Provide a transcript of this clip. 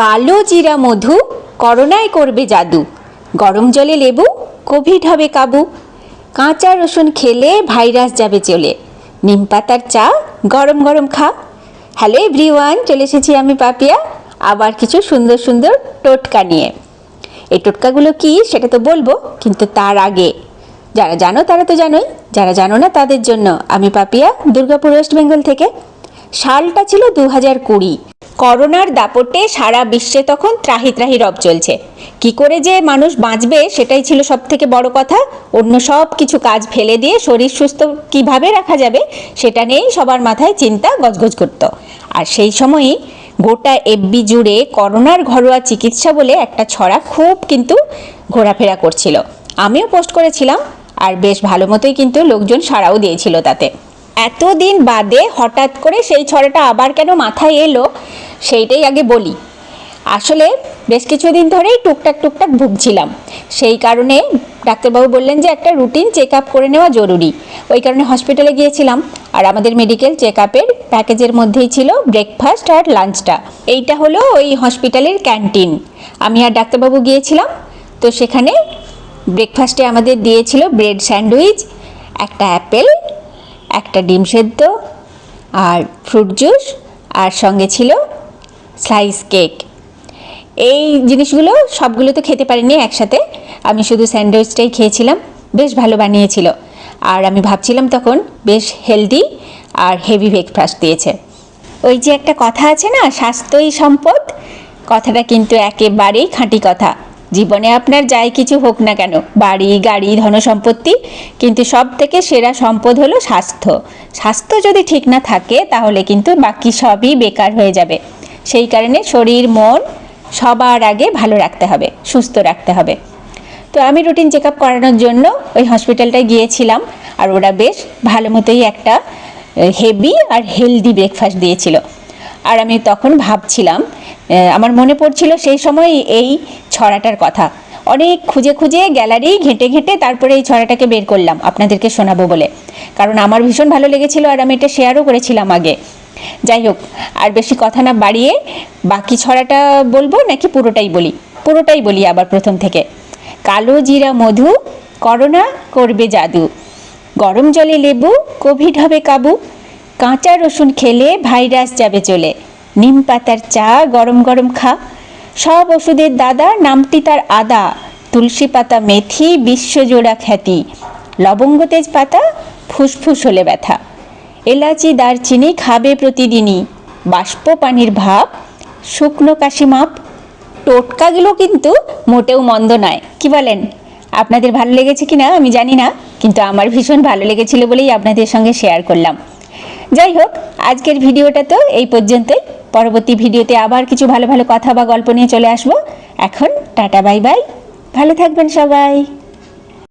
কালো জিরা মধু, করোনায় করবে জাদু। গরম জলে লেবু, কোভিড হবে কাবু। কাঁচা রসুন খেলে ভাইরাস যাবে চলে। নিম পাতার চা, গরম গরম খা। হ্যালো এভরিওয়ান, চলে এসেছি আমি পাপিয়া। আবার কিছু সুন্দর সুন্দর টোটকা নিয়ে। এই টোটকাগুলো কি সেটা তো বলব, কিন্তু তার আগে। যারা জানো তারা তো জানোই, যারা জানো না তাদের জন্য আমি পাপিয়া, দুর্গাপুর, ওয়েস্ট বেঙ্গল থেকে। সালটা ছিল দু হাজার কুড়ি। করোনার দাপটে সারা বিশ্বে তখন ত্রাহি ত্রাহি রব চলছে। কি করে যে মানুষ বাঁচবে সেটাই ছিল সব থেকে বড় কথা। অন্য সব কিছু কাজ ফেলে দিয়ে শরীর সুস্থ কীভাবে রাখা যাবে সেটা নিয়েই সবার মাথায় চিন্তা গজগজ করতো। আর সেই সময়ই গোটা এফবি জুড়ে করোনার ঘরোয়া চিকিৎসা বলে একটা ছড়া খুব কিন্তু ঘোরাফেরা করছিল। আমিও পোস্ট করেছিলাম, আর বেশ ভালো মতোই কিন্তু লোকজন সাড়াও দিয়েছিল তাতে। এতদিন বাদে হঠাৎ করে সেই ছড়াটা আবার কেন মাথায় এলো, সেইটাই আগে বলি। আসলে বেশ কিছুদিন ধরেই টুকটাক টুকটাক ভুগছিলাম। সেই কারণে ডাক্তারবাবু বললেন যে একটা রুটিন চেক আপ করে নেওয়া জরুরি। ওই কারণে হসপিটালে গিয়েছিলাম। আর আমাদের মেডিকেল চেক আপের প্যাকেজের মধ্যেই ছিল ব্রেকফাস্ট আর লাঞ্চটা। এইটা হলো ওই হসপিটালের ক্যান্টিন। আমি আর ডাক্তারবাবু গিয়েছিলাম। তো সেখানে ব্রেকফাস্টে আমাদের দিয়েছিল ব্রেড স্যান্ডউইচ, একটা অ্যাপেল একটা ডিম সেদ্ধ আর ফ্রুট জুস আর সঙ্গে ছিল স্লাইস কেক এই জিনিসগুলো সবগুলো তো খেতে পারিনি একসাথে। আমি শুধু স্যান্ডউইচটাই খেয়েছিলাম, বেশ ভালো বানিয়েছিল। আর আমি ভাবছিলাম তখন বেশ হেলদি আর হেভি ব্রেকফাস্ট দিয়েছে। ওই যে একটা কথা আছে না, স্বাস্থ্যই সম্পদ? কথাটা কিন্তু একেবারেই খাঁটি কথা। জীবনে আপনার যাই কিছু হোক না কেন, বাড়ি, গাড়ি, ধনসম্পত্তি, কিন্তু সব থেকে সেরা সম্পদ হলো স্বাস্থ্য। স্বাস্থ্য যদি ঠিক না থাকে, তাহলে কিন্তু বাকি সবই বেকার হয়ে যাবে। সেই কারণে শরীর, মন সবার আগে ভালো রাখতে হবে, সুস্থ রাখতে হবে। তো আমি রুটিন চেক আপ করানোর জন্য ওই হসপিটালটায় গিয়েছিলাম, আর ওরা বেশ ভালো মতোই একটা হেভি আর হেলদি ব্রেকফাস্ট দিয়েছিল। আর আমি তখন ভাবছিলাম আমার মনে পড়ছিল সেই সময় এই ছড়াটার কথা। অনেক খুঁজে খুঁজে গ্যালারি ঘেঁটে ঘেঁটে তারপরে এই ছড়াটাকে বের করলাম, আপনাদেরকে শোনাবো বলে। কারণ আমার ভীষণ ভালো লেগেছিল আর আমি এটা শেয়ারও করেছিলাম আগে। যাই হোক, আর বেশি কথা না বাড়িয়ে বাকি ছড়াটা বলব নাকি পুরোটাই বলি? পুরোটাই বলি আবার প্রথম থেকে। কালো জিরা মধু, করোনা করবে জাদু। গরম জলে লেবু, কোভিড হবে কাবু। কাঁচা রসুন খেলে ভাইরাস যাবে চলে। নিম পাতার চা গরম গরম খা। সব ওষুধের দাদা, নামটি তার আদা। তুলসী পাতা মেথি বিশ্বজোড়া খ্যাতি। লবঙ্গ তেজ পাতা ফুসফুস হলে ব্যথা। এলাচি, দারচিনি খাবে প্রতিদিনই। বাষ্প পানির ভাব, শুকনো কাশি মাপ। টোটকাগুলো কিন্তু মোটেও মন্দ নয়। কি বলেন? আপনাদের ভালো লেগেছে কি না আমি জানি না, কিন্তু আমার ভীষণ ভালো লেগেছিল বলেই আপনাদের সঙ্গে শেয়ার করলাম। যাই হোক আজকের ভিডিওটা তো এই পর্যন্তই। পরবর্তী ভিডিওতে আবার কিছু ভালো ভালো কথা বা গল্প নিয়ে চলে আসব। এখন টাটা, বাই বাই। ভালো থাকবেন সবাই।